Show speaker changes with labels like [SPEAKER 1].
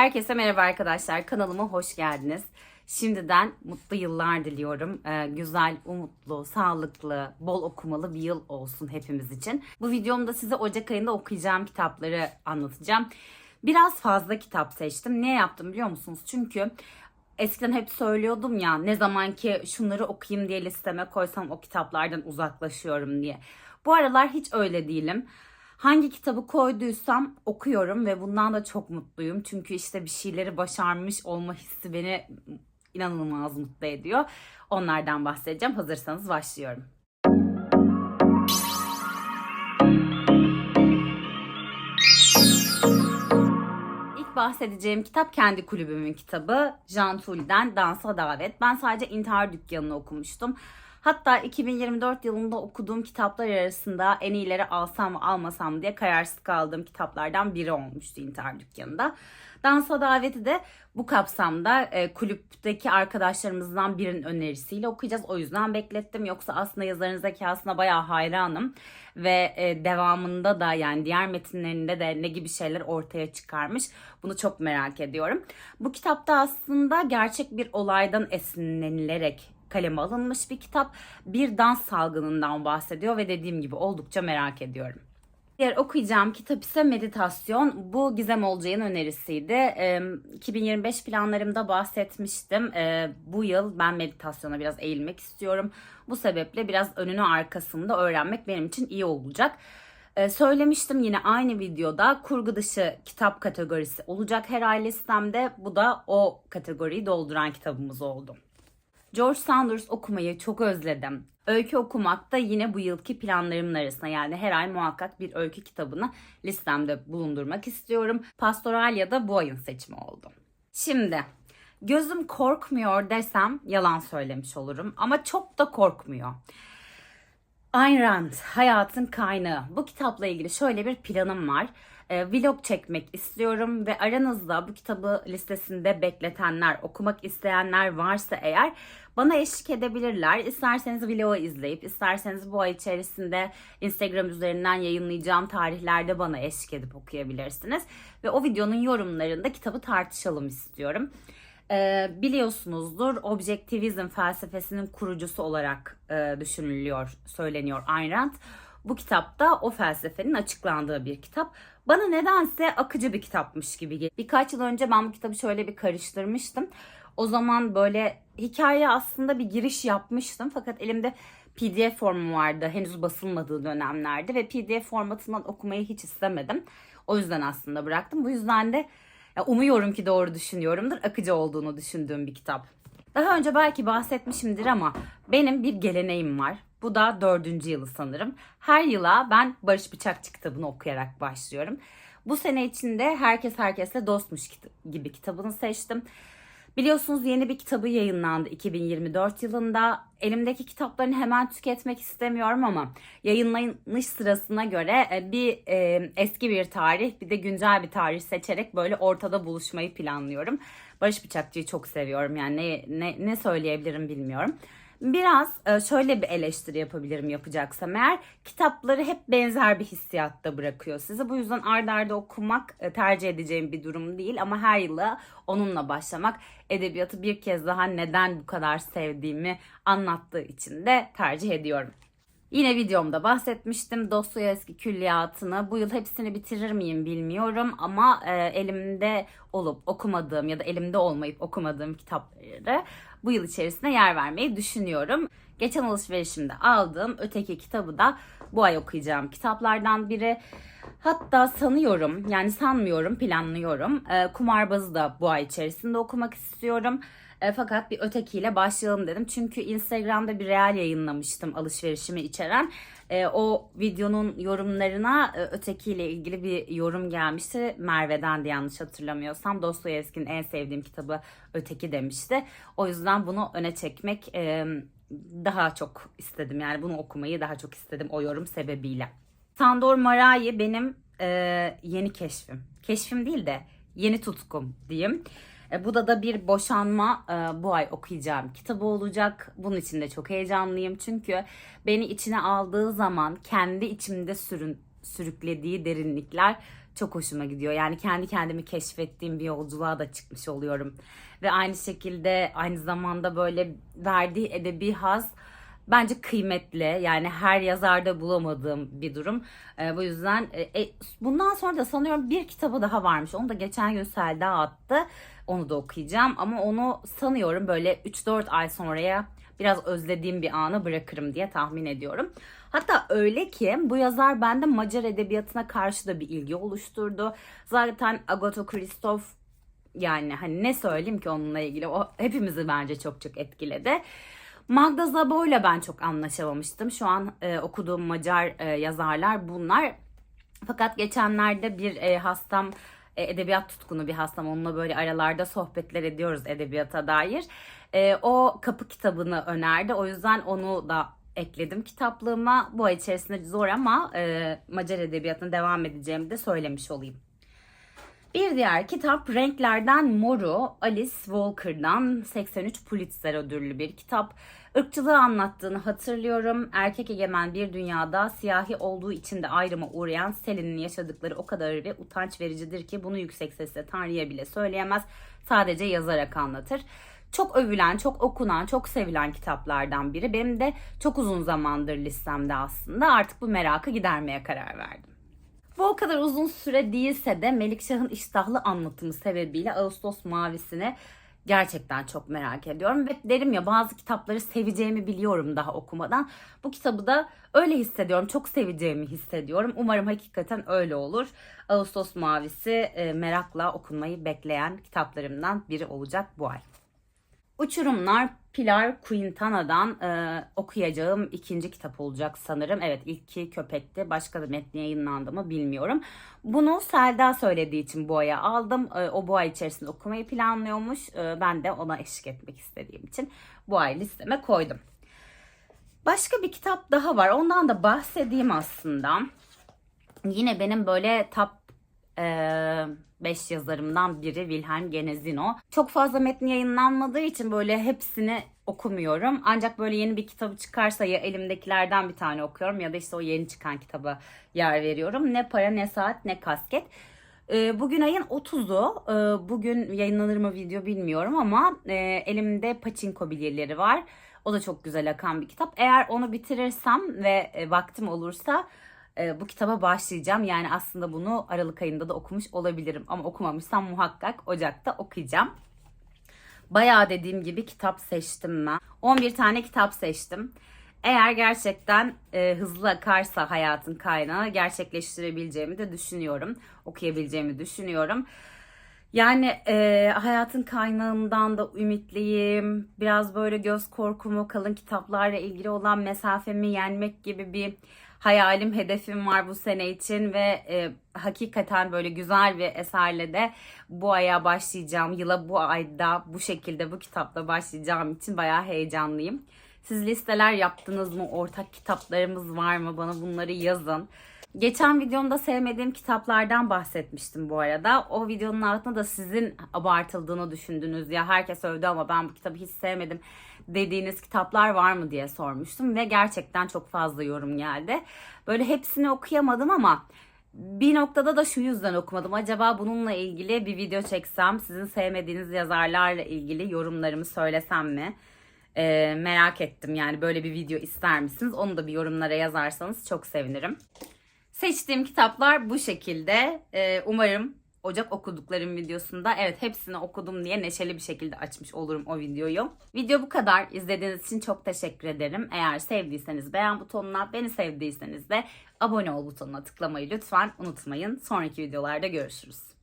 [SPEAKER 1] Herkese merhaba arkadaşlar. Kanalıma hoş geldiniz. Şimdiden mutlu yıllar diliyorum. Ee, güzel, umutlu, sağlıklı, bol okumalı bir yıl olsun hepimiz için. Bu videomda size Ocak ayında okuyacağım kitapları anlatacağım. Biraz fazla kitap seçtim. Ne yaptım biliyor musunuz? Çünkü eskiden hep söylüyordum ya ne zaman ki şunları okuyayım diye listeme koysam o kitaplardan uzaklaşıyorum diye. Bu aralar hiç öyle değilim. Hangi kitabı koyduysam okuyorum ve bundan da çok mutluyum. Çünkü işte bir şeyleri başarmış olma hissi beni inanılmaz mutlu ediyor. Onlardan bahsedeceğim. Hazırsanız başlıyorum. Bahsedeceğim kitap kendi kulübümün kitabı. Jean Tully'den Dansa Davet. Ben sadece İntihar Dükkanı'nı okumuştum. Hatta 2024 yılında okuduğum kitaplar arasında en iyileri alsam mı almasam mı diye kararsız kaldığım kitaplardan biri olmuştu İntihar Dükkanı'nda. Dansa Daveti de bu kapsamda e, kulüpteki arkadaşlarımızdan birinin önerisiyle okuyacağız. O yüzden beklettim. Yoksa aslında yazarın zekasına bayağı hayranım. Ve e, devamında da yani diğer metinlerinde de ne gibi şeyler ortaya çıkarmış. Bunu çok merak ediyorum. Bu kitapta aslında gerçek bir olaydan esinlenilerek kaleme alınmış bir kitap. Bir dans salgınından bahsediyor ve dediğim gibi oldukça merak ediyorum. Diğer okuyacağım kitap ise Meditasyon. Bu Gizem Olcay'ın önerisiydi. Ee, 2025 planlarımda bahsetmiştim. Ee, bu yıl ben meditasyona biraz eğilmek istiyorum. Bu sebeple biraz önünü arkasında öğrenmek benim için iyi olacak. Ee, söylemiştim yine aynı videoda kurgu dışı kitap kategorisi olacak her ay listemde. Bu da o kategoriyi dolduran kitabımız oldu. George Sanders okumayı çok özledim. Öykü okumak da yine bu yılki planlarımın arasında yani her ay muhakkak bir öykü kitabını listemde bulundurmak istiyorum. Pastoralia da bu ayın seçimi oldu. Şimdi gözüm korkmuyor desem yalan söylemiş olurum ama çok da korkmuyor. Ayn Rand, Hayatın Kaynağı. Bu kitapla ilgili şöyle bir planım var. E, vlog çekmek istiyorum ve aranızda bu kitabı listesinde bekletenler, okumak isteyenler varsa eğer bana eşlik edebilirler. İsterseniz vlogu izleyip, isterseniz bu ay içerisinde Instagram üzerinden yayınlayacağım tarihlerde bana eşlik edip okuyabilirsiniz. Ve o videonun yorumlarında kitabı tartışalım istiyorum. Ee, biliyorsunuzdur objektivizm felsefesinin kurucusu olarak e, düşünülüyor, söyleniyor Ayn Rand. Bu kitapta o felsefenin açıklandığı bir kitap. Bana nedense akıcı bir kitapmış gibi geliyor. Birkaç yıl önce ben bu kitabı şöyle bir karıştırmıştım. O zaman böyle hikaye aslında bir giriş yapmıştım fakat elimde PDF formu vardı henüz basılmadığı dönemlerde ve PDF formatından okumayı hiç istemedim. O yüzden aslında bıraktım. Bu yüzden de ya umuyorum ki doğru düşünüyorumdur. Akıcı olduğunu düşündüğüm bir kitap. Daha önce belki bahsetmişimdir ama benim bir geleneğim var. Bu da dördüncü yılı sanırım. Her yıla ben Barış Bıçakçı kitabını okuyarak başlıyorum. Bu sene içinde Herkes Herkesle Dostmuş gibi kitabını seçtim. Biliyorsunuz yeni bir kitabı yayınlandı 2024 yılında. Elimdeki kitaplarını hemen tüketmek istemiyorum ama yayınlanış sırasına göre e, bir e, eski bir tarih bir de güncel bir tarih seçerek böyle ortada buluşmayı planlıyorum. Barış Bıçakçı'yı çok seviyorum yani ne, ne, ne söyleyebilirim bilmiyorum. Biraz e, şöyle bir eleştiri yapabilirim yapacaksam eğer kitapları hep benzer bir hissiyatta bırakıyor sizi. Bu yüzden ardarda arda okumak e, tercih edeceğim bir durum değil ama her yıla onunla başlamak edebiyatı bir kez daha neden bu kadar sevdiğimi anlattığı için de tercih ediyorum. Yine videomda bahsetmiştim Dostoyevski külliyatını. Bu yıl hepsini bitirir miyim bilmiyorum ama e, elimde olup okumadığım ya da elimde olmayıp okumadığım kitapları bu yıl içerisinde yer vermeyi düşünüyorum. Geçen alışverişimde aldığım öteki kitabı da bu ay okuyacağım kitaplardan biri. Hatta sanıyorum yani sanmıyorum planlıyorum. E, Kumarbazı da bu ay içerisinde okumak istiyorum. E, fakat bir ötekiyle başlayalım dedim. Çünkü Instagram'da bir real yayınlamıştım alışverişimi içeren. E, o videonun yorumlarına e, ötekiyle ilgili bir yorum gelmişti. Merve'den de yanlış hatırlamıyorsam. Dostoyevski'nin en sevdiğim kitabı öteki demişti. O yüzden bunu öne çekmek e, daha çok istedim. Yani bunu okumayı daha çok istedim o yorum sebebiyle. Sandor Marai benim e, yeni keşfim. Keşfim değil de yeni tutkum diyeyim. E, bu da da bir boşanma e, bu ay okuyacağım kitabı olacak. Bunun için de çok heyecanlıyım. Çünkü beni içine aldığı zaman kendi içimde sürün, sürüklediği derinlikler çok hoşuma gidiyor. Yani kendi kendimi keşfettiğim bir yolculuğa da çıkmış oluyorum. Ve aynı şekilde aynı zamanda böyle verdiği edebi haz bence kıymetli. Yani her yazarda bulamadığım bir durum. Ee, bu yüzden e, e, bundan sonra da sanıyorum bir kitabı daha varmış. Onu da geçen gün Selda attı. Onu da okuyacağım ama onu sanıyorum böyle 3-4 ay sonraya biraz özlediğim bir ana bırakırım diye tahmin ediyorum. Hatta öyle ki bu yazar bende Macar edebiyatına karşı da bir ilgi oluşturdu. Zaten Agatha Christoph yani hani ne söyleyeyim ki onunla ilgili o hepimizi bence çok çok etkiledi. Magda Zabo'yla ben çok anlaşamamıştım. Şu an e, okuduğum Macar e, yazarlar bunlar. Fakat geçenlerde bir e, hastam e, edebiyat tutkunu bir hastam onunla böyle aralarda sohbetler ediyoruz edebiyata dair. E, o kapı kitabını önerdi. O yüzden onu da ekledim kitaplığıma. Bu ay içerisinde zor ama e, Macar edebiyatına devam edeceğimi de söylemiş olayım. Bir diğer kitap Renklerden Moru, Alice Walker'dan 83 Pulitzer ödüllü bir kitap. Irkçılığı anlattığını hatırlıyorum. Erkek egemen bir dünyada siyahi olduğu için de ayrıma uğrayan Sally'nin yaşadıkları o kadar ve utanç vericidir ki bunu yüksek sesle Tanrı'ya bile söyleyemez. Sadece yazarak anlatır. Çok övülen, çok okunan, çok sevilen kitaplardan biri. Benim de çok uzun zamandır listemde aslında. Artık bu merakı gidermeye karar verdim. Bu o kadar uzun süre değilse de Melikşah'ın iştahlı anlatımı sebebiyle Ağustos Mavisi'ni gerçekten çok merak ediyorum. Ve derim ya bazı kitapları seveceğimi biliyorum daha okumadan. Bu kitabı da öyle hissediyorum. Çok seveceğimi hissediyorum. Umarım hakikaten öyle olur. Ağustos Mavisi e, merakla okunmayı bekleyen kitaplarımdan biri olacak bu ay. Uçurumlar Pilar Quintana'dan e, okuyacağım ikinci kitap olacak sanırım. Evet ilki köpekti. Başka da metni yayınlandı mı bilmiyorum. Bunu Selda söylediği için bu aya aldım. E, o bu ay içerisinde okumayı planlıyormuş. E, ben de ona eşlik etmek istediğim için bu ay listeme koydum. Başka bir kitap daha var. Ondan da bahsedeyim aslında. Yine benim böyle top 5 yazarımdan biri Wilhelm Genezino. Çok fazla metni yayınlanmadığı için böyle hepsini okumuyorum. Ancak böyle yeni bir kitabı çıkarsa ya elimdekilerden bir tane okuyorum ya da işte o yeni çıkan kitaba yer veriyorum. Ne para ne saat ne kasket. Bugün ayın 30'u. Ee, Bugün yayınlanır mı video bilmiyorum ama e, elimde Pachinko bilyeleri var. O da çok güzel akan bir kitap. Eğer onu bitirirsem ve e, vaktim olursa e, bu kitaba başlayacağım. Yani aslında bunu Aralık ayında da okumuş olabilirim. Ama okumamışsam muhakkak Ocak'ta okuyacağım. Bayağı dediğim gibi kitap seçtim ben. 11 tane kitap seçtim. Eğer gerçekten e, hızlı akarsa hayatın kaynağı gerçekleştirebileceğimi de düşünüyorum. Okuyabileceğimi düşünüyorum. Yani e, hayatın kaynağından da ümitliyim. Biraz böyle göz korkumu, kalın kitaplarla ilgili olan mesafemi yenmek gibi bir hayalim, hedefim var bu sene için ve e, hakikaten böyle güzel bir eserle de bu aya başlayacağım. Yıla bu ayda bu şekilde bu kitapla başlayacağım için bayağı heyecanlıyım. Siz listeler yaptınız mı? Ortak kitaplarımız var mı? Bana bunları yazın. Geçen videomda sevmediğim kitaplardan bahsetmiştim bu arada. O videonun altında da sizin abartıldığını düşündüğünüz ya herkes övdü ama ben bu kitabı hiç sevmedim dediğiniz kitaplar var mı diye sormuştum ve gerçekten çok fazla yorum geldi. Böyle hepsini okuyamadım ama bir noktada da şu yüzden okumadım. Acaba bununla ilgili bir video çeksem, sizin sevmediğiniz yazarlarla ilgili yorumlarımı söylesem mi? Ee, merak ettim yani böyle bir video ister misiniz? Onu da bir yorumlara yazarsanız çok sevinirim. Seçtiğim kitaplar bu şekilde. Ee, umarım Ocak okuduklarım videosunda evet hepsini okudum diye neşeli bir şekilde açmış olurum o videoyu. Video bu kadar. İzlediğiniz için çok teşekkür ederim. Eğer sevdiyseniz beğen butonuna, beni sevdiyseniz de abone ol butonuna tıklamayı lütfen unutmayın. Sonraki videolarda görüşürüz.